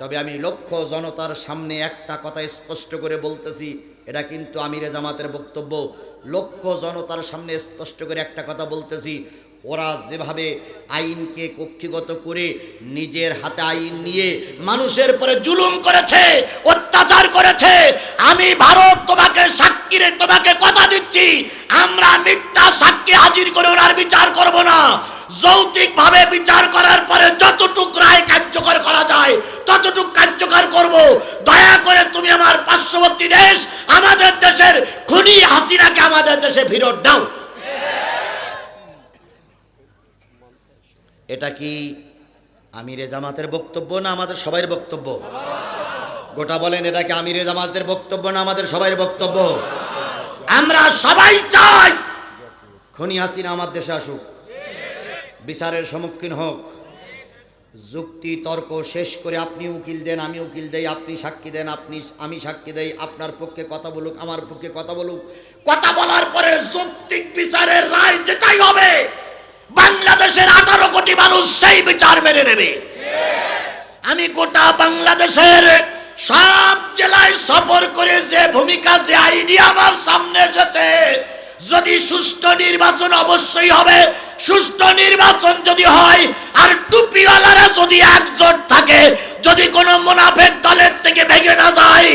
তবে আমি লক্ষ জনতার সামনে একটা কথা স্পষ্ট করে বলতেছি, এটা কিন্তু আমিরে জামাতের বক্তব্য। লক্ষ জনতার সামনে স্পষ্ট করে একটা কথা বলতেছি, ওরা যেভাবে আইনকে কক্ষিগত করে নিজের হাতে আইন নিয়ে মানুষের পরে জুলুম করেছে, অত্যাচার করেছে, আমি ভারত তোমাকে সাক্ষী তোমাকে কথা দিচ্ছি, আমরা মিথ্যা সাক্ষী হাজির করে ওনার বিচার করব না। যৌতিক ভাবে বিচার করার পরে যতটুক রায় কার্যকর করা যায়, ততটুক কার্যকর করব। দয়া করে তুমি আমার পার্শ্ববর্তী দেশ, আমাদের দেশের খুনি হাসিনাকে আমাদের দেশে ফেরত দাও। এটা কি আমিরে জামাতের বক্তব্য না আমাদের সবাই বক্তব্য? গোটা বলেন, এটা কি আমিরে জামাতের বক্তব্য না আমাদের সবাই বক্তব্য? আমরা সবাই চাই খনি হাসিনা আমার দেশে আসুক। বিচারের সম্মুখীন হোক। যুক্তি, তর্ক শেষ করে আপনি উকিল দেন, আমি উকিল দেই, আপনি সাক্ষী দেন, আপনি, আমি সাক্ষী দেই, আপনার পক্ষে কথা বলুক, আমার পক্ষে কথা বলুক। কথা বলার পরে যৌক্তিক বিচারের রায় যেটাই হবে, বাংলাদেশের আঠারো কোটি মানুষ সেই বিচার মেনে নেবে। আমি গোটা বাংলাদেশের সব জেলায় সফর করে যে ভূমিকা, যে আইডিয়া আমার সামনে এসেছে যদি সুষ্ঠু নির্বাচন অবশ্যই হবে, সুষ্ঠু নির্বাচন যদি হয়, আর টুপিওয়ালারা যদি একজোট থাকে, যদি কোনো মুনাফের দলের থেকে ভেঙে না যায়,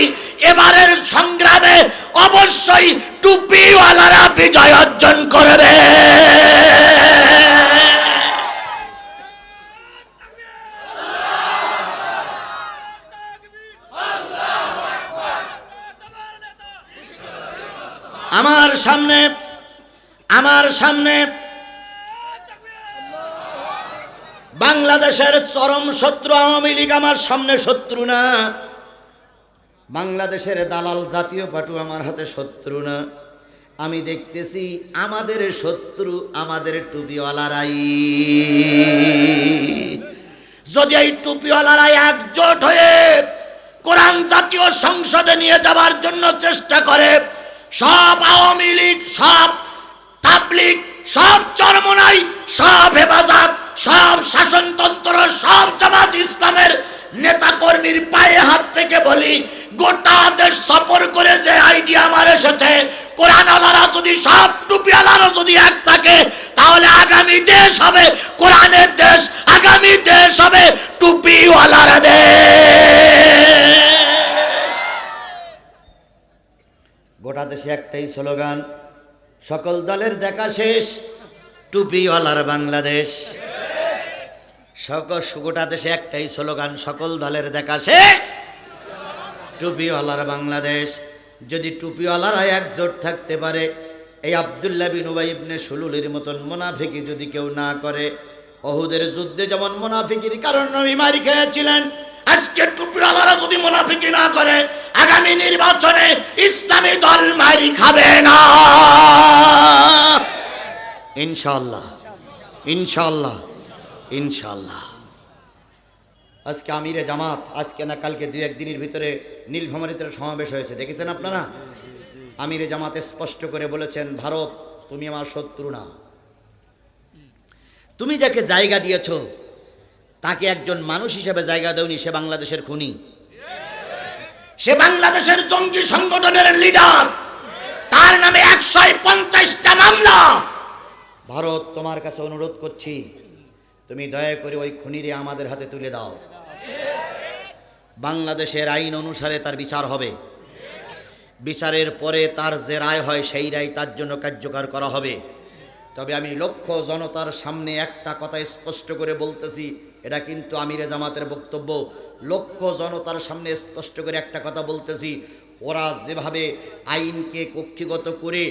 এবারের সংগ্রামে অবশ্যই টুপিওয়ালারা বিজয় অর্জন করবে। আমার সামনে আমার সামনে বাংলাদেশের চরম শত্রু আওয়ামী লীগ আমার সামনে শত্রু না। বাংলাদেশের দালাল জাতীয় পাটু আমার হাতে শত্রু না। আমি দেখতেছি আমাদের শত্রু আমাদের টুপিওয়ালারাই। যদি এই টুপিওয়ালারাই একজোট হয়ে কোরআন জাতীয় সংসদে নিয়ে যাবার জন্য চেষ্টা করে সব আওয়ামী লীগ, সব তাবলিগ, সব চরমনাই, সব হেফাজত, সব শাসনতন্ত্র, সব জামাত ইসলামের নেতা কর্মীর পায়ে হাত থেকে বলি, গোটা দেশ সফর করে যে আইডিয়া আমার এসেছে কোরআন আলারা যদি সব টুপি যদি এক থাকে, তাহলে আগামী দেশ হবে, কোরআনের দেশ, আগামী দেশ হবে টুপিওয়ালারা দেশ। গোটা দেশে একটাই স্লোগান, সকল দলের দেখা শেষ, টুপিওয়ালার বাংলাদেশ। সকল গোটা দেশে একটাই স্লোগান, সকল দলের দেখা শেষ, টুপিওয়ালার বাংলাদেশ। যদি টুপিওয়ালারা একজোট থাকতে পারে, এই আবদুল্লাহ বিন উবাই ইবনে সুলুলের মতন মোনাফিকি যদি কেউ না করে, অহুদের যুদ্ধে যেমন মোনাফিকির কারণ নবী মারি খেয়েছিলেন আজকে টুপিওয়ালারা যদি মোনাফিকি না করে, আগামী নির্বাচনে ইসলামী দল মারি খাবে না। ইনশাল্লাহ ইনশাল্লাহ ইনশাল্লাহ আজকে আমিরে জামাত, আজকে না কালকে দুই একদিনের ভিতরে নীলভ্রমণিতের সমাবেশ হয়েছে, দেখেছেন আপনারা? আমিরে জামাতে স্পষ্ট করে বলেছেন, ভারত, তুমি আমার শত্রু না। তুমি যাকে জায়গা দিয়েছ তাকে একজন মানুষ হিসেবে জায়গা দেওনি, সে বাংলাদেশের খুনি। সে বাংলাদেশের জঙ্গি সংগঠনের লিডার। তার নামে একশো পঞ্চাশটা মামলা। ভারত, তোমার কাছে অনুরোধ করছি, তুমি দয়া করে ওই খুনিরে আমাদের হাতে তুলে দাও। বাংলাদেশের আইন অনুসারে তার বিচার হবে। বিচারের পরে তার যে রায় হয়, সেই রায় তার জন্য কার্যকর করা হবে। তবে আমি লক্ষ জনতার সামনে একটা কথা স্পষ্ট করে বলতেছি, এটা কিন্তু আমিরে জামাতের বক্তব্য। লক্ষ জনতার সামনে স্পষ্ট করে একটা কথা বলতেছি, ওরা যেভাবে আইনকে কক্ষিগত করে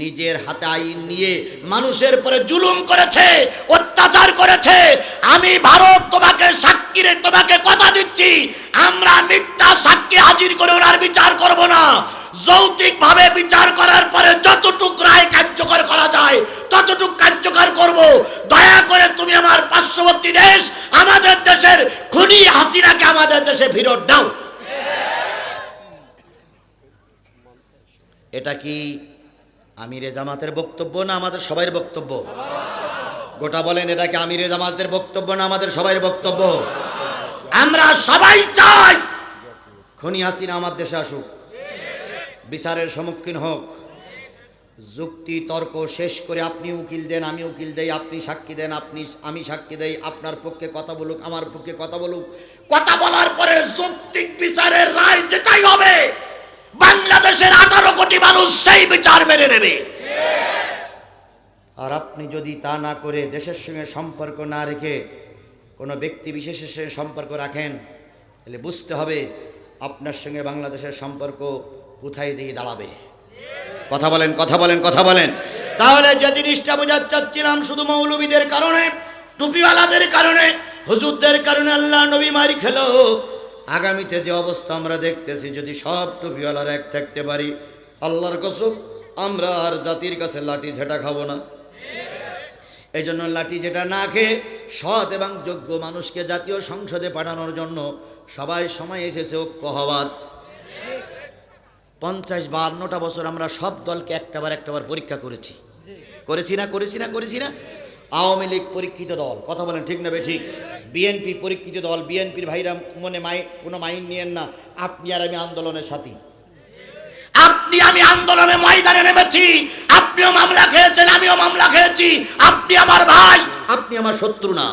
নিজের হাতে আইন নিয়ে মানুষের পরে জুলুম করেছে, অত্যাচার করেছে, আমি ভারত তোমাকে সাক্ষী রে, তোমাকে কথা দিচ্ছি, আমরা মিথ্যা সাক্ষী হাজির করে ওনার বিচার করব না। যৌতিক ভাবে বিচার করার পরে যতটুক রায় কার্যকর করা যায়, ততটুক কার্যকর করব। দয়া করে তুমি আমার পার্শ্ববর্তী দেশ, আমাদের দেশের খুনি হাসিনাকে আমাদের দেশে ফেরত দাও। এটা কি আমিরে জামাতের বক্তব্য না আমাদের সবাই বক্তব্য? গোটা বলেন, এটা কি আমিরে জামাতের বক্তব্য না আমাদের সবাই বক্তব্য? আমরা সবাই চাই খনি হাসিনা আমার দেশে আসুক। বিচারের সম্মুখীন হোক। যুক্তি, তর্ক শেষ করে আপনি উকিল দেন, আমি উকিল দেই, আপনি সাক্ষী দেন, আপনি আমি সাক্ষী দেই, আপনার পক্ষে কথা বলুক, আমার পক্ষে কথা বলুক। কথা বলার পরে যৌক্তিক বিচারের রায় যেটাই হবে, বাংলাদেশের আঠারো কোটি মানুষ সেই বিচার মেনে নেবে। আর আপনি যদি তা না করে দেশের সঙ্গে সম্পর্ক না রেখে কোনো ব্যক্তি বিশেষের সঙ্গে সম্পর্ক রাখেন, তাহলে বুঝতে হবে আপনার সঙ্গে বাংলাদেশের সম্পর্ক কোথায় দিয়ে দাঁড়াবে? কথা বলেন কথা বলেন কথা বলেন। তাহলে যে জিনিসটা বোঝাতে চাচ্ছিলাম শুধু মৌলবীদের কারণে, টুপিওয়ালাদের কারণে, হুজুরদের কারণে আল্লাহ নবী মারি খেলো। আগামীতে যে অবস্থা আমরা দেখতেছি, যদি সব টুপিওয়ালার এক থাকতে পারি, আল্লাহর কসম, আমরা আর জাতির কাছে লাঠি ঝেঁটা খাব না। এই জন্য লাঠি যেটা না খেয়ে সৎ এবং যোগ্য মানুষকে জাতীয় সংসদে পাঠানোর জন্য সবাই সময় এসেছে ঐক্য হওয়ার। পঞ্চাশ বাহান্নটা বছর আমরা সব দলকে একটাবার একটাবার পরীক্ষা করেছি। করেছি না করেছি না করেছি না? আওয়ামী লীগ পরীক্ষিত দল। কথা বলেন ঠিক নেবে ঠিক? বিএনপি পরীক্ষিত দল। বিএনপির ভাইরা মনে মাই কোনো মাইন নিয়েন না। আপনি আর আমি আন্দোলনের সাথী। আপনি আমি আন্দোলনে ময়দানে নেমেছি। আপনিও মামলা খেয়েছেন, আমিও মামলা খেয়েছি। আপনি আমার ভাই, আপনি আমার শত্রু না।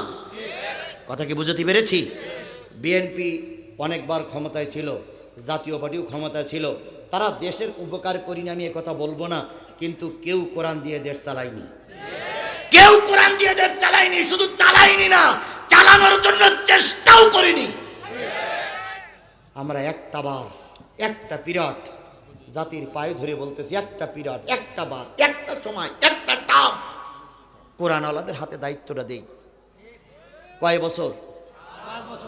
কথা কি বুঝতে পেরেছি? বিএনপি অনেকবার ক্ষমতায় ছিল, জাতীয় পার্টিও ক্ষমতায় ছিল। তারা দেশের উপকার করিনি আমি কথা বলব না, কিন্তু কেউ কোরআন দিয়ে দেশ চালায়নি। কেউ কোরআন দিয়ে দেশ চালায়নি, শুধু চালায়নি না, চালানোর জন্য চেষ্টাও করিনি। আমরা একটা বার, একটা পিরিয়ড জাতির পায়ে ধরে বলতেছি, একটা পিরিয়ড একটা বার, একটা সময়, একটা টাম কোরআনওয়ালাদের হাতে দায়িত্বটা দেই। কয় বছর?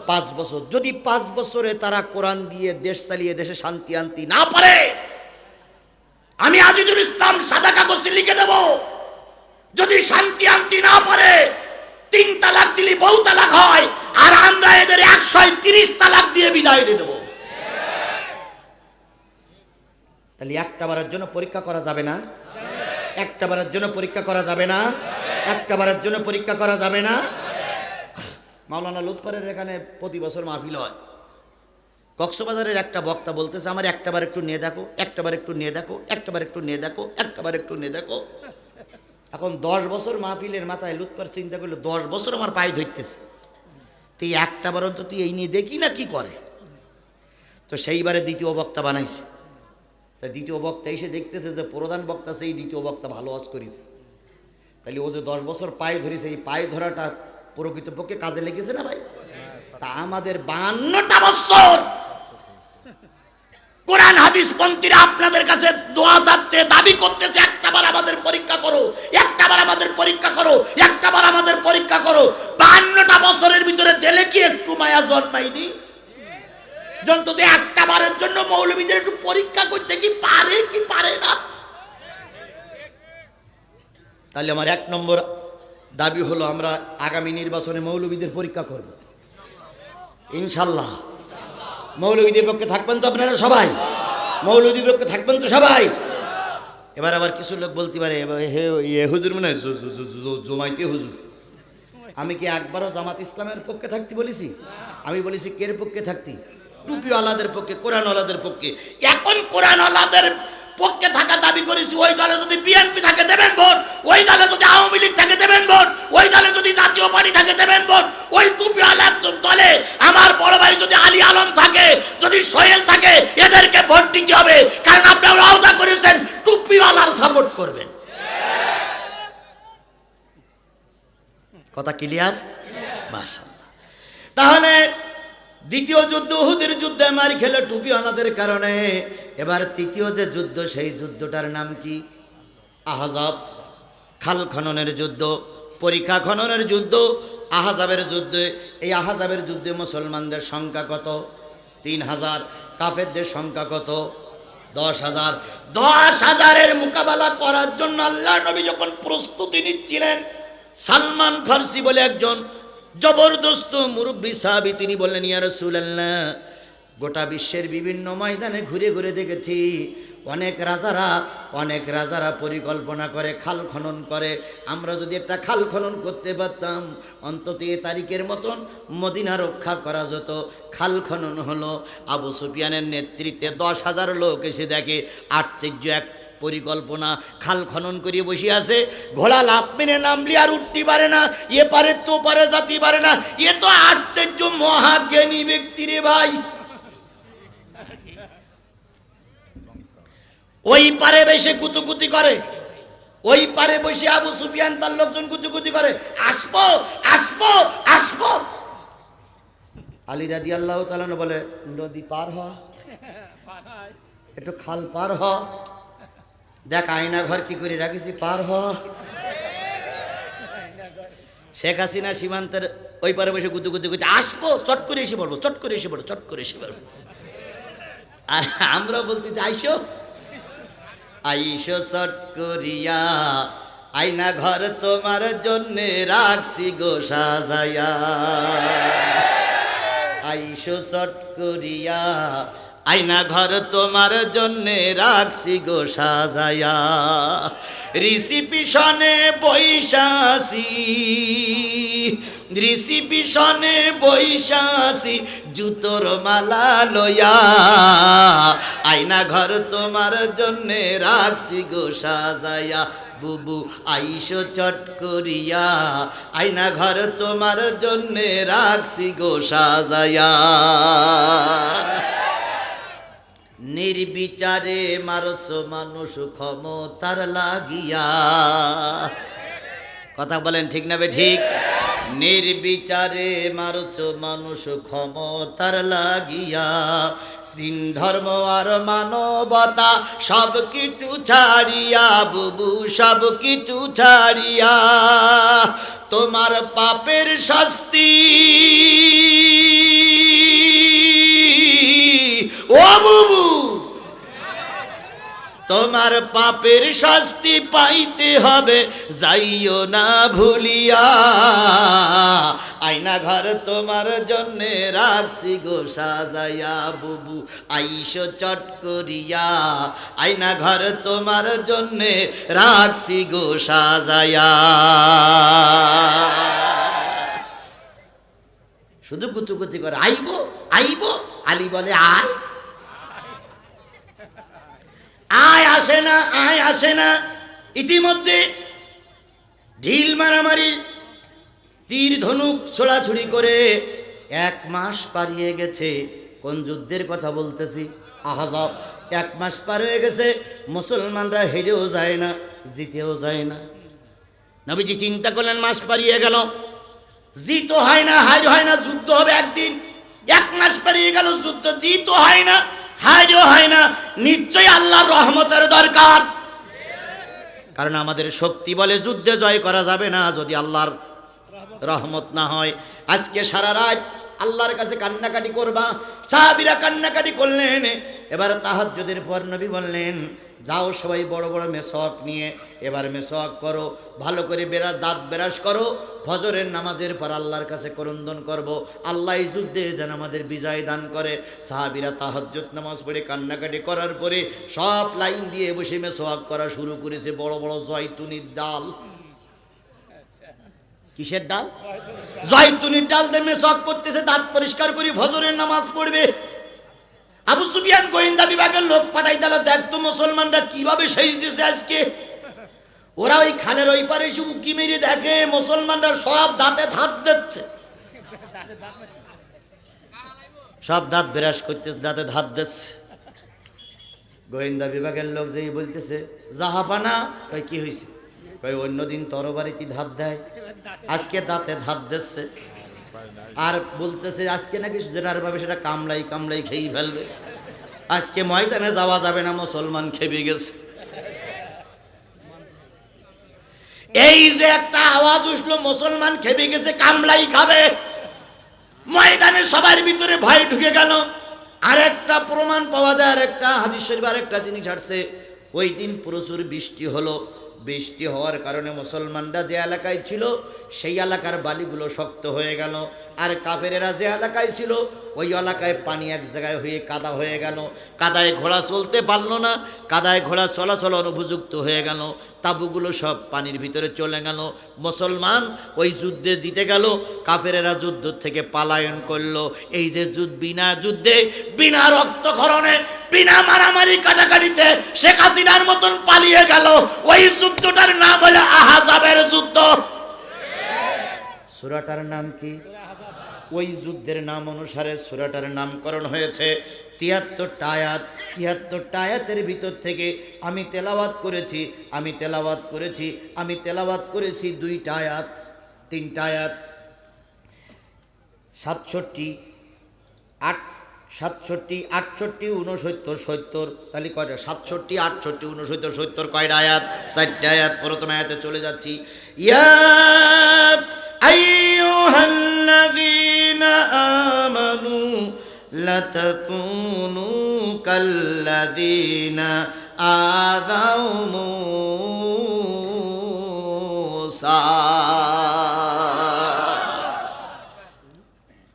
পাঁচ বছর। যদি পাঁচ বছরে তারা কোরআন দিয়ে দেশ চালিয়ে দেশে শান্তি আনতে না পারে, আমি আজিজুল ইসলাম সাদা কাগজে লিখে দেব, যদি শান্তি আনতে না পারে, তিন তালাক দিলে বহু তালাক হয়, আর আমরা এদের একশো তিরিশ তালাক দিয়ে বিদায় দিয়ে দেবো। তাহলে একটা বারের জন্য পরীক্ষা করা যাবে না? একটা বারের জন্য পরীক্ষা করা যাবে না? একটা বারের জন্য পরীক্ষা করা যাবে না? মাওলানা লুৎফরের এখানে প্রতি বছর মাহফিল হয়। কক্সবাজারের একটা বক্তা বলতেছে, আমার একটাবার একটু নিয়ে দেখো একটাবার একটু নিয়ে দেখো একটাবার একটু নিয়ে দেখো একটাবার একটু নিয়ে দেখো। এখন দশ বছর মাহফিলের মাথায় লুৎফর চিন্তা করল, দশ বছর আমার পায়ে ধরতেছে। তুই একটা বার অন্তত তুই এই নিয়ে দেখি না কি করে। তো সেইবারে দ্বিতীয় বক্তা বানাইছে। তা দ্বিতীয় বক্তা এসে দেখতেছে যে প্রধান বক্তা সেই দ্বিতীয় বক্তা ভালো আজ করেছে। তাহলে ও যে দশ বছর পায়ে ধরেছে, এই পায়ে ধরাটা প্রকৃতপক্ষে কাজে লেগেছে না ভাই? তা আমাদের বান্নটা বছর কোরআন হাদিস পন্থীরা আপনাদের কাছে দোয়া যাচ্ছে দাবি করতেছে একটাবার আমাদের পরীক্ষা করো একটাবার আমাদের পরীক্ষা করো একটাবার আমাদের পরীক্ষা করো। বান্নটা বছরের ভিতরে দিলে কি একটু মায়া জন্মায়নি? জন্তুতে একটা বারের জন্য মৌলবীদের একটু পরীক্ষা করতে কি পারে কি পারে না? তাহলে আমার এক নম্বর দাবি হলো আমরা আগামী নির্বাচনে মৌলবীদের পরীক্ষা করব। ইনশাল্লাহ। মৌলবীদের পক্ষে থাকবেন তো আপনারা সবাই? মৌলবীদের পক্ষে থাকবেন তো সবাই? এবার আবার কিছু লোক বলতে পারে হে হুজুর মনে হয় জমাইতে হুজুর। আমি কি একবারও জামাত ইসলামের পক্ষে থাকতে বলেছি? আমি বলেছি, কের পক্ষে থাকতি? টুপিওয়ালাদের পক্ষে, কোরআনওয়ালাদের পক্ষে। এখন কোরআনওয়ালাদের পক্ষে থাকা দাবি করেছি, ওই দলে যদি বিএনপি থাকে দেবেন ভোট, ওই দলে যদি আওয়ামী লীগ থাকে দেবেন ভোট, ওই দলে যদি জাতীয় পার্টি থাকে দেবেন ভোট, ওই টুপিওয়ালার দলে আমার বড় ভাই যদি আলী আলম থাকে, যদি সোহেল থাকে, এদেরকে ভোট দিতে হবে, কারণ আপনারা আওতা করেছেন, টুপিওয়ালার সাপোর্ট করবেন। কথা ক্লিয়ার মাশাআল্লাহ। তাহলে দ্বিতীয় যুদ্ধ উহুদের যুদ্ধে মার টুপি আনাদের কারণে। এবার তৃতীয় যে যুদ্ধ, সেই যুদ্ধটার নাম কি? আহজাব। খাল খননের যুদ্ধ, পরীক্ষা খননের যুদ্ধ, আহাজাবের যুদ্ধে। এই আহাজাবের যুদ্ধে মুসলমানদের সংখ্যা কত? তিন হাজার। কাফেরদের সংখ্যা কত? দশ হাজার। দশ হাজারের মোকাবেলা করার জন্য আল্লাহ নবী যখন প্রস্তুতি নিচ্ছিলেন, সালমান ফার্সি বলে একজন জবরদস্ত মুরব্বী সাহাবি তিনি বললেন, ইয়া রাসূলুল্লাহ, গোটা বিশ্বের বিভিন্ন ময়দানে ঘুরে ঘুরে দেখেছি, অনেক রাজারা অনেক রাজারা পরিকল্পনা করে খাল খনন করে। আমরা যদি একটা খাল খনন করতে পারতাম, অন্তত এ তারিখের মতন মদিনা রক্ষা করা যেত। খাল খনন হলো আবু সুফিয়ানের নেতৃত্বে দশ হাজার লোক এসে দেখে আশ্চর্য এক পরিকল্পনা খাল খনন করিয়ে বসে আছে। ঘোড়া লাভ মেনে নামলি আর উঠতে পারে না। এ পারে তো পারে, যাতে পারে না। এ তো আশ্চর্য মহাজ্ঞানী ব্যক্তি রে ভাই। ওই পারে বসে কুতুকুতি করে। ওই পারে বসে আবু সুফিয়ান তার লোকজন কুতুকুতি করে। আসব আসব আসব। আলী রাদি আল্লাহ বলে, নদী পার হ। একটু খাল পার হ। দেখ আয়না ঘর কি করে রাখিছি, পার হ। শেখ হাসিনা সীমান্তের ওই পারে বসে গুতু গুতু গুতু আসব, চট করে এসে পড়ব, চট করে এসে পড়ব, চট করে এসে পড়ব। আর আমরা বলতেছি আইসো। আইসো চট করিয়া আয়না ঘর তোমার জন্যে রাখছি গো সাজায়া। আইসো চট করিয়া আয়না ঘর তোমার জন্যে রাখছি গো সাজায়া। রিসিপিশনে বৈশাসি রিসিপিশনে বৈশাসি জুতোর মালা লয়া আয়না ঘর তোমার জন্যে রাখছি গো সাজায়া। বুবু আইসো চট করিয়া, আয়না ঘর তোমার জন্যে রাখছি গো সাজায়া। নির্বিচারে মারছ মানুষ ক্ষমতার লাগিয়া। কথা বলেন ঠিক না ঠিক? নির্বিচারে মারছ মানুষ ক্ষমতার লাগিয়া। দিন ধর্ম আর মানবতা সব কিছু ছাড়িয়া, বুবু সব কিছু ছাড়িয়া। তোমার পাপের শাস্তি ও বুবু, তোমার পাপের শাস্তি পাইতে হবে, যাইও না ভুলিয়া। আয়না ঘর তোমার জন্যে রাখছি গো, সাজাইয়া বুবু, আইসো চট করিয়া। আয়না ঘর তোমার জন্যে রাখছি গো, সাজাইয়া। শুধু কুতুকুতি করে, আইবো। আইবো? আলী বলে, আয়। আয় আসে না, আয় আসে না। ইতিমধ্যে ঢিল মারামারি, তীর ধনুক ছোড়াছুড়ি করে এক মাস পারিয়ে গেছে। কোন যুদ্ধের কথা বলতেছি? আহাজাব, এক মাস পার হয়ে গেছে। মুসলমানরা হেরেও যায় না, জিতেও যায় না। নবীজি চিন্তা করলেন, মাস পারিয়ে গেল। জিত হয় না, হার হয় না, যুদ্ধ হবে একদিন। এক মাস পেরিয়ে গেল, যুদ্ধ জিত হয় না, হারও হয় না। নিশ্চয়ই আল্লাহর রহমতের দরকার। কারণ আমাদের শক্তি বলে যুদ্ধে জয় করা যাবে না, যদি আল্লাহর রহমত না হয়। আজকে সারা রাত আল্লাহর কাছে কান্নাকাটি করবা, সাহাবিরা কান্নাকাটি করলেন। এবার তাহাজ্জুদের পর নবী বললেন যাও সবাই বড় বড় মেসক নিয়ে এবার মেসক করো ভালো করে বেড়া দাঁত বেরাস করো ফজরের নামাজের পর আল্লাহর কাছে করন্দন করব। আল্লাহ যুদ্ধে যেন আমাদের বিজয় দান করে। সাহাবিরা তাহাজ্জুদ নামাজ পড়ে কান্নাকাটি করার পরে সব লাইন দিয়ে বসে মেসওয়াক করা শুরু করেছে বড় বড় জয়তুনির ডাল। কিসের ডাল? জয়তুনির ডাল। দিয়ে মেসওয়াক করতেছে দাঁত পরিষ্কার করে ফজরের নামাজ পড়বে। আবু সুফিয়ান গোয়েন্দা বিভাগের লোক পাঠাই দিল, দেখ তো মুসলমানরা কীভাবে সেজ দিছে আজকে? ওরা ওই খালের ওই পারে এসে উকি মেরে দেখে, মুসলমানরা সব দাঁতে ধাত দিচ্ছে। সব দাঁত বিরাস করতেছে, দাঁতে ধাত দিচ্ছে। গোয়েন্দা বিভাগের লোক যেই বলতেছে, জাহাপানা? কই কি হয়েছে কই অন্যদিন তরবারিতে ধাত দেয়। আজকে দাঁতে ধাত দিচ্ছে। আর বলতেছে, আজকে নাকি যেটার ভাবে সেটা কামলাই কামলাই খেয়েই ফেলবে। আজকে ময়দানে যাওয়া যাবে না, মুসলমান খেপে গেছে। এই যে একটা আওয়াজ উঠল, মুসলমান খেপে গেছে কামলাই খাবে। ময়দানে সবার ভিতরে ভয় ঢুকে গেল। আর একটা প্রমাণ পাওয়া যায় আর একটা হাদিস শরীফ আর একটা জিনিস আসছে। ওই দিন প্রচুর বৃষ্টি হলো। বৃষ্টি হওয়ার কারণে মুসলমানরা যে এলাকায় ছিল সেই এলাকার বালিগুলো শক্ত হয়ে গেল। আর কাফেরেরা যে এলাকায় ছিল, ওই এলাকায় পানি এক জায়গায় হয়ে কাদা হয়ে গেল। কাদায় ঘোড়া চলতে পারল না, কাদায় ঘোড়া চলাচল অনুপযুক্ত হয়ে গেল। তাবুগুলো সব পানির ভিতরে চলে গেল। মুসলমান ওই যুদ্ধে জিতে গেল। কাফেরেরা যুদ্ধ থেকে পালায়ন করল। এই যে যুদ্ধ, বিনা যুদ্ধে, বিনা রক্তক্ষরণে, বিনা মারামারি কাটাকাটিতে শেখ হাসিনার মতন পালিয়ে গেল। ওই যুদ্ধটার নাম হলো আহাজাবের যুদ্ধ। সুরাটার নাম কি? ওই যুদ্ধের নাম অনুসারে সুরাটার নামকরণ হয়েছে। তিয়াত্তরটা আয়াত, তিয়াত্তরটা আয়াতের ভিতর থেকে আমি তেলাওয়াত করেছি, আমি তেলাওয়াত করেছি, আমি তেলাওয়াত করেছি দুইটা আয়াত, তিনটা আয়াত। সাতষট্টি, আট, সাতষট্টি, আটষট্টি উনসত্তর সত্তর, তাহলে কয়টা? সাতষট্টি, আটষট্টি উনসত্তর সত্তর কয়টা আয়াত? চারটে আয়াত, প্রথম আয়াতে চলে যাচ্ছি। ইয়া আইয়ুহাল্লাযীনা আমানু লাতাকুনু কাল্লাযীনা আযাউ মূসা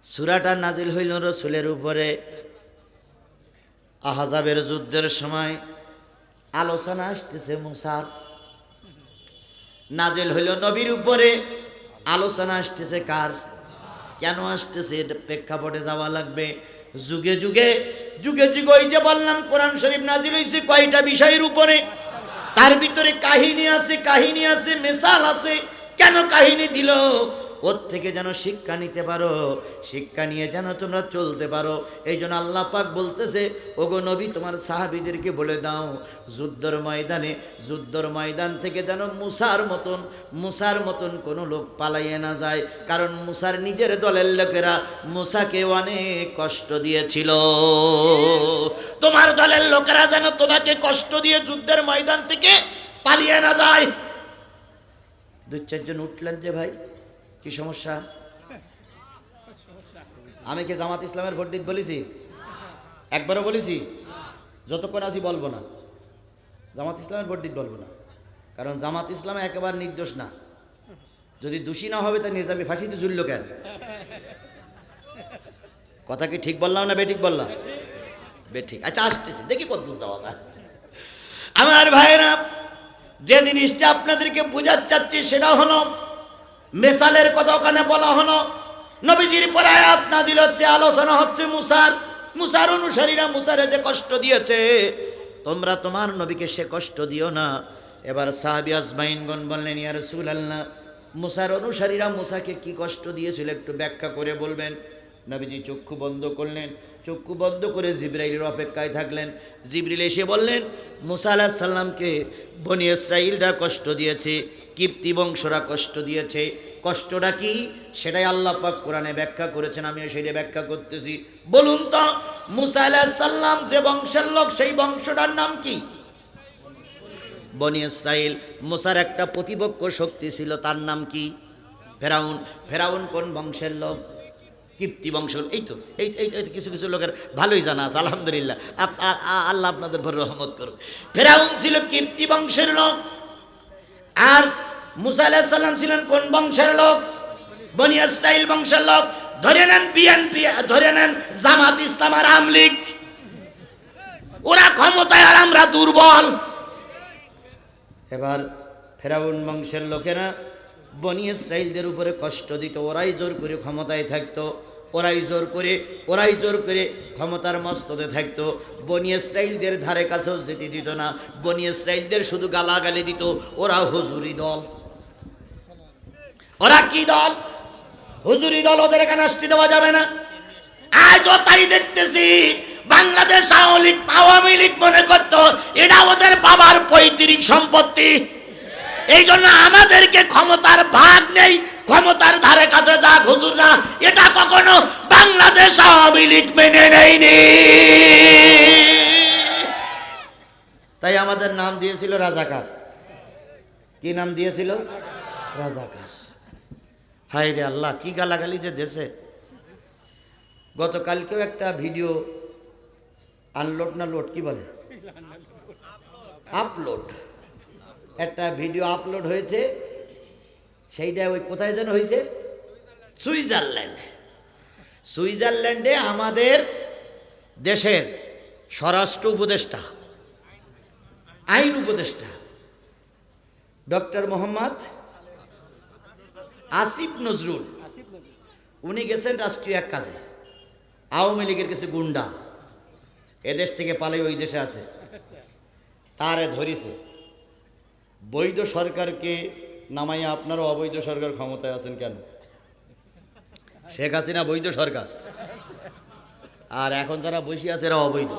সুরাটা নাজিল হইল রসুলের উপরে। আহাজাবের যুদ্ধের সময় আলোচনা আসতেছে মুসার। নাজিল হইল নবীর উপরে। আলোচনা আসতেছে কার? কেন আসতেছে? এটা প্রেক্ষাপটে যাওয়া লাগবে। যুগে যুগে যুগে যুগে ওই যে বললাম, কোরআন শরীফ নাজিল হয়েছে কয়টা বিষয়ের উপরে? তার ভিতরে কাহিনী আছে কাহিনী আছে, মেসাল আছে। কেন কাহিনী দিল? ওর থেকে যেন শিক্ষা নিতে পারো, শিক্ষা নিয়ে যেন তোমরা চলতে পারো। এই জন্য আল্লাহ পাক বলতেছে, ওগো নবী, তোমার সাহাবিদেরকে বলে দাও, যুদ্ধর ময়দানে, যুদ্ধর ময়দান থেকে যেন মুসার মতন মুসার মতন কোনো লোক পালাইয়ে না যায়। কারণ মুসার নিজের দলের লোকেরা মুসাকে অনেক কষ্ট দিয়েছিল। তোমার দলের লোকেরা যেন তোমাকে কষ্ট দিয়ে যুদ্ধের ময়দান থেকে পালিয়ে না যায়। দু চারজন উঠলেন যে ভাই। কি সমস্যা? আমি কি জামাত ইসলামের ভোট দিতে বলেছি? একবারও বলেছি? যতক্ষণ আছি বলব না। জামাত ইসলামের ভোট দিতে বলব না। কারণ জামাত ইসলামে একেবারে নির্দোষ না। যদি দোষী না হবে তা নিজামি ফাঁসিতে ঝুলল কেন? কথা কি ঠিক বললাম না বেঠিক বললাম? বেঠিক। আচ্ছা আসতেছি। দেখি কত যাওয়া যায়। আমার ভাইরা, যে জিনিসটা আপনাদেরকে বোঝাতে চাচ্ছি সেটা হলো মেসালের কথা ওখানে বলা হলো। নবীজির পরে আয়াত নাজিল হচ্ছে, আলোচনা হচ্ছে মুসার। মুসার অনুসারীরা মুসারে যে কষ্ট দিয়েছে, তোমরা তোমার নবীকে সে কষ্ট দিও না। এবার সাহাবি আজমাইনগণ বললেন, ইয়া রসুল আল্লাহ মুসার অনুসারীরা মুসাকে কি কষ্ট দিয়েছিল একটু ব্যাখ্যা করে বলবেন? নবীজি চক্ষু বন্ধ করলেন। চক্ষু বন্ধ করে জিব্রাইলের অপেক্ষায় থাকলেন। জিবরিল এসে বললেন, মুসা আলাহ সাল্লামকে বনি ইসরাইলরা কষ্ট দিয়েছে। কিপ্তি বংশরা কষ্ট দিয়েছে। কষ্টটা কি? সেটাই আল্লাহ পাক কোরআনে ব্যাখ্যা করেছেন, আমিও সেটা ব্যাখ্যা করতেছি। বলুন তো, মুসা আলাহ সাল্লাম যে বংশের লোক, সেই বংশটার নাম কি? বনি ইসরাইল। মুসার একটা প্রতিপক্ষ শক্তি ছিল, তার নাম কি? ফেরাউন। ফেরাউন কোন বংশের লোক? কীর্তি বংশ এই তো, এই এই কিছু কিছু লোকের ভালোই জানা আছে, আলহামদুলিল্লাহ। আল্লাহ আপনাদের ভর রহমত করুন ফেরাউন ছিল কীর্তি বংশের লোক। আর মুসা আলাহিসাল্লাম সাল্লাম ছিলেন কোন বংশের লোক? বনি ইসরাইল বংশের লোক। ধরে নেন বিএনপি, ধরে নেন জামাত ইসলাম আর আমলিক ওরা ক্ষমতায় আর আমরা দুর্বল। এবার ফেরাউন বংশের লোকেরা বনি ইসরাইলদের উপরে কষ্ট দিত, ওরাই জোর করে ক্ষমতায় থাকতো। ওরাই জোর করে, ওরাই জোর করে ক্ষমতার মস্ততে থাকতো। বনি ইসরাইলদের ধারে কাছেও যেতে দিত না। বনি ইসরাইলদের শুধু গালাগালি দিত, ওরা হুজুরি দল। ওরা কি দল? হুজুরি দল ওদের এখানে আসতে দেওয়া যাবে না। আজও তাই দেখতেছি, বাংলাদেশ আওয়ামী লীগ মনে করতো এটা ওদের বাবার পৈতৃক সম্পত্তি। এই জন্য আমাদেরকে ক্ষমতার ভাগ নেই, ক্ষমতার ধারে কাছে এটা কখনো বাংলাদেশ আওয়ামী লীগ মেনে নেয়নি। তাই আমাদের নাম দিয়েছিল রাজাকার। কি নাম দিয়েছিল? রাজাকার। হায় রে আল্লাহ, কি গালাগালি যে দেশে। গতকালকেও একটা ভিডিও আনলোড না লোড, কি বলে? আপলোড। একটা ভিডিও আপলোড হয়েছে, সেইটা ওই কোথায় যেন হয়েছে? সুইজারল্যান্ড। সুইজারল্যান্ডে আমাদের দেশের স্বরাষ্ট্র উপদেষ্টা, আইন উপদেষ্টা, ডক্টর মোহাম্মদ আসিফ নজরুল। উনি গেছেন রাষ্ট্রীয় এক কাজে। আওয়ামী লীগের কিছু গুন্ডা। এদেশ থেকে পালাই ওই দেশে আছে। তারে ধরিছে। বৈধ সরকারকে নামাইয়া আপনারা অবৈধ সরকার ক্ষমতায় আছেন কেন? শেখ হাসিনা বৈধ সরকার। আর এখন যারা বসে আছে, এরা অবৈধ।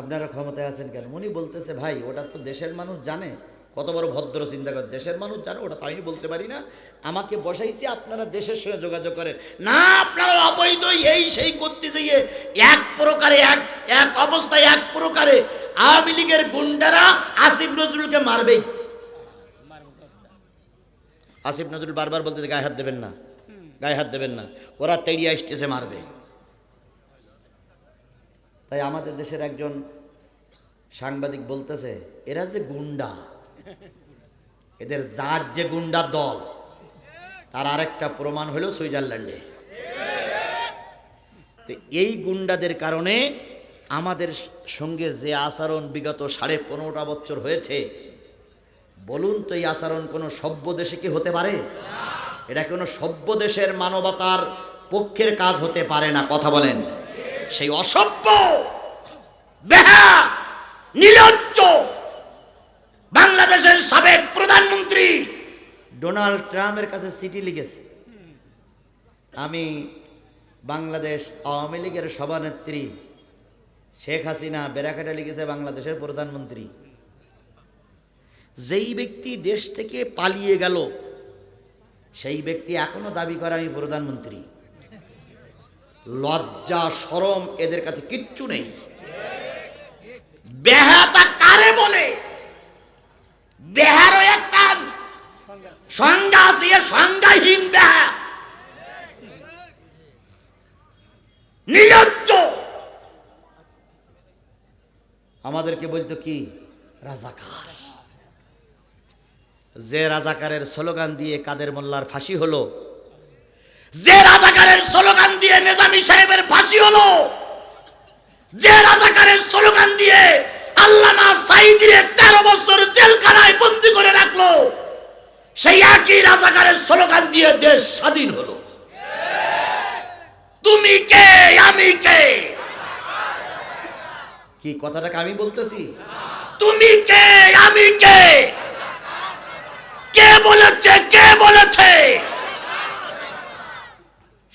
আপনারা ক্ষমতায় আছেন কেন? উনি বলতেছে, ভাই, ওটা তো দেশের মানুষ জানে। কত বড় ভদ্র চিন্তা করে দেশের মানুষ জানে, ওটা তো আমি বলতে পারি না। আমাকে বসাইছি, আপনারা দেশের সঙ্গে যোগাযোগ করেন। না, আপনারা অবৈধ এই সেই করতে গিয়ে এক প্রকারে, এক এক অবস্থায় এক প্রকারে আওয়ামী লীগের গুন্ডারা আসিফ নজরুলকে মারবেই। আসিফ নজরুল বারবার বলতে গায়ে হাত দেবেন না। গায়ে হাত দেবেন না। ওরা তেড়িয়া স্টেজে মারবে। তাই আমাদের দেশের একজন সাংবাদিক বলতেছে, এরা যে গুন্ডা, এদের জাত যে গুন্ডা দল, তার আরেকটা প্রমাণ হলো সুইজারল্যান্ডে। তো এই গুন্ডাদের কারণে আমাদের সঙ্গে যে আচরণ বিগত সাড়ে পনেরোটা বছর হয়েছে, বলুন তো এই আচরণ কোনো সভ্য দেশে কি হতে পারে? এটা কোনো সভ্য দেশের মানবতার পক্ষের কাজ হতে পারে না, কথা বলেন। সেই অসভ্য, বেহা নির্লজ্জ বাংলাদেশের সাবেক প্রধানমন্ত্রী ডোনাল্ড ট্রাম্পের কাছে চিঠি লিখেছে। আমি বাংলাদেশ আওয়ামী লীগের সভানেত্রী শেখ হাসিনা বেড়াকাটা লিখেছে বাংলাদেশের প্রধানমন্ত্রী। যেই ব্যক্তি দেশ থেকে পালিয়ে গেল সেই ব্যক্তি এখনও দাবি করে, আমি প্রধানমন্ত্রী। লজ্জা সরম এদের কাছে কিচ্ছু নেই। কারে বলে? সংজ্ঞা আমাদেরকে বলতো কি? রাজাকার। যে রাজাকারের স্লোগান দিয়ে কাদের মোল্লার ফাঁসি হলো? যে রাজাকারের স্লোগান দিয়ে নেজামি সাহেবের ফাঁসি হলো? যে রাজাকারের স্লোগান দিয়ে আল্লামা সাইদিরে তেরো বছর জেলখানায় বন্দি করে রাখল, সেই একই রাজাকারের স্লোগান দিয়ে দেশ স্বাধীন হলো। তুমি কে? আমি কে? কি কথাটাকে আমি বলতেছি? তুমি কে? আমি কে? কে বলেছে কে বলেছে?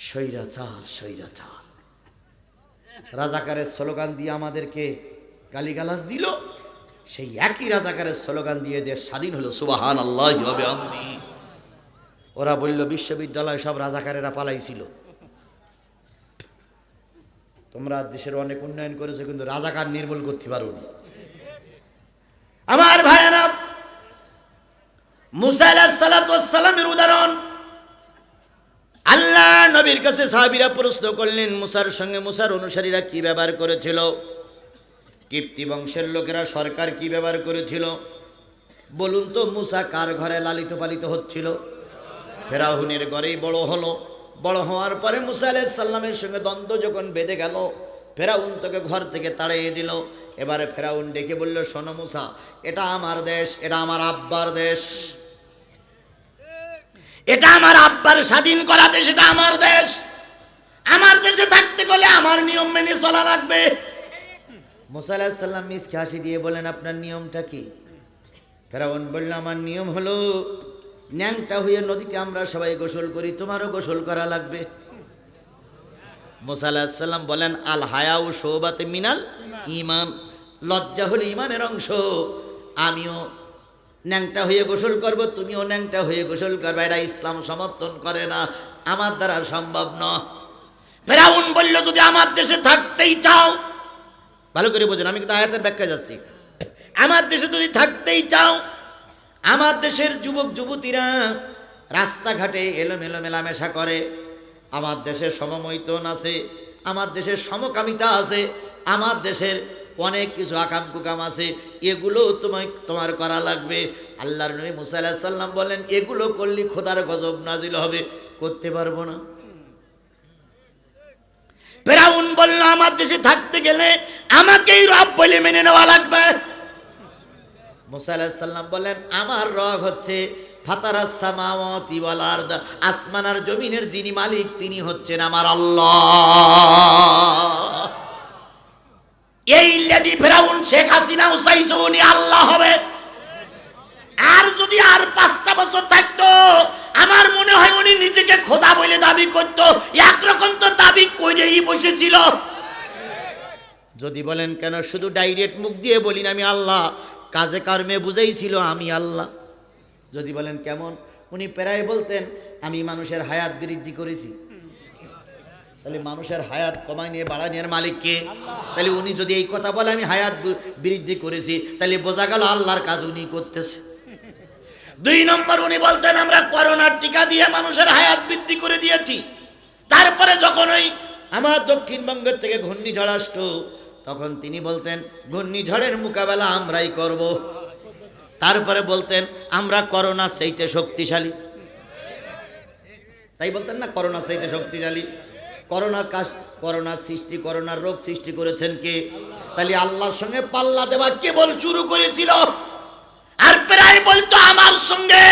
স্বৈরাচার স্বৈরাচার। রাজাকারের স্লোগান দিয়ে আমাদেরকে গালিগালাজ দিল। সেই একই রাজাকারের স্লোগান দিয়ে দেশ স্বাধীন হলো। সুবাহান আল্লাহ হবে আমদি ওরা বলল, বিশ্ববিদ্যালয় সব রাজাকারেরা পালাইছিল। তোমরা দেশের অনেক উন্নয়ন করেছ, কিন্তু রাজাকার নির্মূল করতে পারোনি। আমার ভাইয়েরা মুসা সালামের উদাহরণ। আল্লাহ নবীর কাছে সাহাবিরা প্রশ্ন করলেন, মুসার সঙ্গে মুসার অনুসারীরা কি ব্যবহার করেছিল? কীর্তি বংশের লোকেরা সরকার কি ব্যবহার করেছিল? বলুন তো, মুসা কার ঘরে লালিত পালিত হচ্ছিল? ফেরাহুনের ঘরেই বড় হলো। বড় হওয়ার পরে মুসা আলাইসাল্লামের সঙ্গে দ্বন্দ্ব যখন বেঁধে গেল, ফেরাউন তোকে ঘর থেকে তাড়িয়ে দিল। এবারে ফেরাউন ডেকে বলল, শোনো মুসা, এটা আমার দেশ, এটা আমার আব্বার দেশ। এটা আমার আব্বার স্বাধীন করা দেশ, এটা আমার দেশ। আমার দেশে থাকতে গেলে আমার নিয়ম মেনে চলা লাগবে। মুসা আলাহিসাল্লাম মিসকে হাসি দিয়ে বলেন আপনার নিয়মটা কি? ফেরাউন বলল, আমার নিয়ম হলো, ন্যাংটা হয়ে নদীতে আমরা সবাই গোসল করি, তোমারও গোসল করা লাগবে। মুসা বলেন, আল হায়াউ সৌবাতে মিনাল ইমান। লজ্জা হলে ইমানের অংশ। আমিও ন্যাংটা হয়ে গোসল করব, তুমিও ন্যাংটা হয়ে গোসল করবে এটা ইসলাম সমর্থন করে না। আমার দ্বারা সম্ভব নয় ফেরাউন বলল, যদি আমার দেশে থাকতেই চাও ভালো করে বোঝেন, আমি কিন্তু আয়াতের ব্যাখ্যা যাচ্ছি। আমার দেশে যদি থাকতেই চাও, আমার দেশের যুবক, যুবতীরা রাস্তাঘাটে এলোমেলো মেলামেশা করে। আমার দেশের সমমৈতন আছে, আমার দেশের সমকামিতা আছে, আমার দেশের অনেক কিছু আকাম কুকাম আছে, এগুলো তোমায়, তোমার করা লাগবে। আল্লাহর নবী মুসা সাল্লাম বলেন এগুলো করলে খোদার গজব নাজিল হবে, করতে পারব না। ফেরাউন বলল, আমার দেশে থাকতে গেলে আমাকেই রব বলে মেনে নেওয়া লাগবে। মুসা সাল্লাম বলেন আমার রগ হচ্ছে ফাতারাস সামাওয়াতি ওয়াল আরদ, আসমান আর জমিনের যিনি মালিক, তিনি হচ্ছেন আমার আল্লাহ। এই লেডি ফেরাউন শেখ হাসিনা উসাইছে উনি আল্লাহ হবে। আর যদি আর পাঁচটা বছর থাকতো, আমার মনে হয় উনি নিজেকে খোদা বলে দাবি করত। একরকম তো দাবি করেই বসেছিল। যদি বলেন কেন, শুধু ডাইরেক্ট মুখ দিয়ে বলি না আমি আল্লাহ। কাজে কর্মে বুঝেইছিল, আমি আল্লাহ। যদি বলেন কেমন, উনি প্রায় বলতেন, আমি মানুষের হায়াত বৃদ্ধি করেছি। তাহলে মানুষের হায়াত কমায় নিয়ে, বাড়ায় নেওয়ার মালিক কে? তাহলে উনি যদি এই কথা বলে, আমি হায়াত বৃদ্ধি করেছি, তাহলে বোঝা গেল আল্লাহর কাজ উনি করতেছে। দুই নম্বর উনি বলতেন, আমরা করোনার টিকা দিয়ে মানুষের হায়াত বৃদ্ধি করে দিয়েছি। তারপরে যখন ওই আমার দক্ষিণবঙ্গের থেকে ঘূর্ণিঝড় আসতো, তখন তিনি বলতেন, ঘূর্ণিঝড়ের মোকাবেলা আমরাই করব। তারপরে বলতেন, আমরা করোনা সেইতে শক্তিশালী। তাই বলতেন না, করোনা সেইতে শক্তিশালী। করোনা কাজ করোনা সৃষ্টি করোনার রোগ সৃষ্টি করেছেন কে? তাহলে আল্লাহর সঙ্গে পাল্লা দেওয়া কেবল শুরু করেছিল। আর প্রায় বলতো আমার সঙ্গে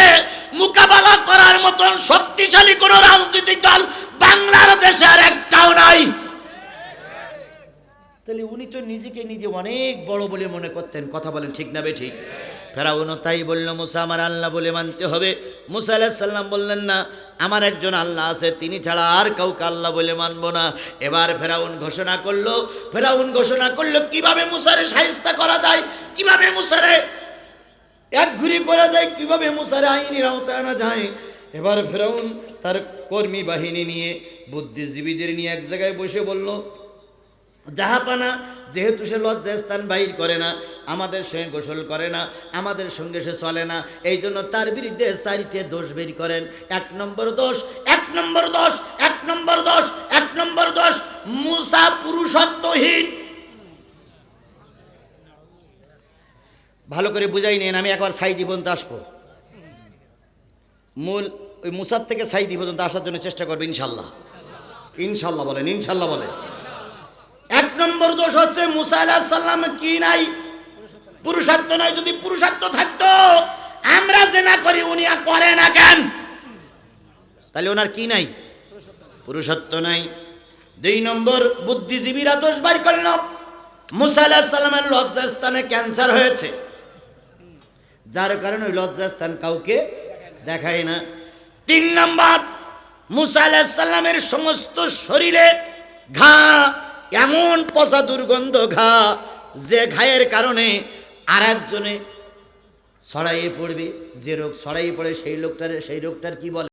মোকাবেলা করার মতন শক্তিশালী কোন রাজনৈতিক দল বাংলার দেশে আর একটাও নাই। তাহলে উনি তো নিজেকে নিজে অনেক বড় বলে মনে করতেন। কথা বলেন ঠিক না বে ঠিক? ফেরাউনও তাই বলল, মুসা আমার আল্লাহ বলে মানতে হবে। মুসা আলাহিসাল্লাম বললেন, না, আমার একজন আল্লাহ আছে, তিনি ছাড়া আর কাউকে আল্লাহ বলে মানবো না। এবার ফেরাউন ঘোষণা করল, ফেরাউন ঘোষণা করল, কীভাবে মুসারে সাহিস্তা করা যায়? কীভাবে মুসারে এক ঘুরি করা যায়? কীভাবে মুসারে আইনের আওতায় আনা যায়? এবার ফেরাউন তার কর্মী বাহিনী নিয়ে, বুদ্ধিজীবীদের নিয়ে এক জায়গায় বসে বলল জাহাপানা যেহেতু সে লজ্জাস্থান বাহির করে না, আমাদের সঙ্গে গোসল করে না, আমাদের সঙ্গে সে চলে না, এই জন্য তার বিরুদ্ধে চারিটে দোষ বের করেন। এক নম্বর দোষ, এক নম্বর দোষ, এক নম্বর দোষ, এক নম্বর দোষ, মুসা পুরুষত্বহীন। ভালো করে বুঝাই নেন, আমি একবার সাইদি পর্যন্ত আসব। মূল, ওই মুসার থেকে সাইদি পর্যন্ত আসার জন্য চেষ্টা করবে, ইনশাল্লাহ। ইনশাল্লাহ বলেন ইনশাল্লাহ বলেন। নম্বর দোষ হচ্ছে মুসা আলাহিস কি নাই? পুরুষার্থ নাই, যদি পুরুষার্থ থাকতো, আমরা যে না করি উনি করে না কেন? তাহলে ওনার কি নাই? পুরুষত্ব নাই। দুই নম্বর, বুদ্ধিজীবীরা দোষ বার করল। মুসা আলাহিস লজ্জাস্থানে ক্যান্সার হয়েছে। যার কারণে ওই লজ্জাস্থান কাউকে দেখায় না। তিন নম্বর, মুসা আলাহিস সাল্লামের সমস্ত শরীরে ঘা এমন পচা দুর্গন্ধ ঘা যে ঘায়ের কারণে আর একজনে ছড়াইয়ে পড়বে, যে রোগ ছড়াইয়ে পড়ে সেই লোকটার, সেই রোগটার কি বলে?